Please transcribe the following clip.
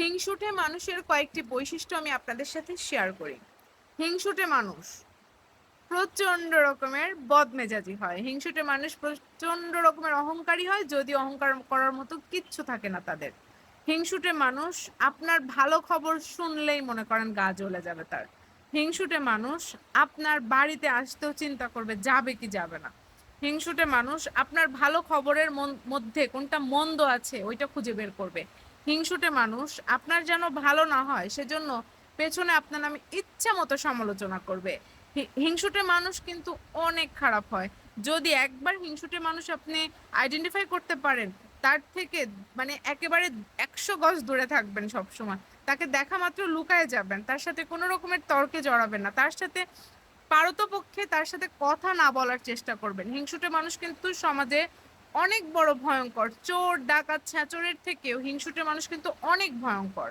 হিংসুটে মানুষের কয়েকটি বৈশিষ্ট্য আমি আপনাদের সাথে শেয়ার করি। হিংসুটে মানুষ প্রচণ্ড রকমের বদমেজাজি হয়। হিংসুটে মানুষ প্রচণ্ড রকমের অহংকারী হয়, যদি অহংকার করার মতো কিচ্ছু থাকে না তাদের। হিংসুটে মানুষ আপনার ভালো খবর শুনলেই মনে করেন গা জ্বলে যাবে তার। হিংসুটে মানুষ আপনার বাড়িতে আসতেও চিন্তা করবে, যাবে কি যাবে না। হিংসুটে মানুষ আপনার ভালো খবরের মধ্যে কোনটা মন্দ আছে, ওইটা খুঁজে বের করবে। হিংসুটে মানুষ, আপনার যেন ভালো না হয়, সেজন্য পেছনে আপনার নামে ইচ্ছা মতো সমালোচনা করবে। হিংসুটে মানুষ কিন্তু অনেক খারাপ হয়। যদি একবার হিংসুটে মানুষ আপনি আইডেন্টিফাই করতে পারেন, তার থেকে মানে একেবারে একশো গজ দূরে থাকবেন সব সময় তাকে দেখা মাত্র লুকায় যাবেন, তার সাথে কোনো রকমের তর্কে জড়াবেন না। তার সাথে পারতপক্ষে তার সাথে কথা না বলার চেষ্টা করবেন। হিংসুটে মানুষ কিন্তু সমাজে অনেক বড় ভয়ঙ্কর। চোর ডাকাত ছ্যাচরের থেকেও হিংসুটে মানুষ কিন্তু অনেক ভয়ঙ্কর।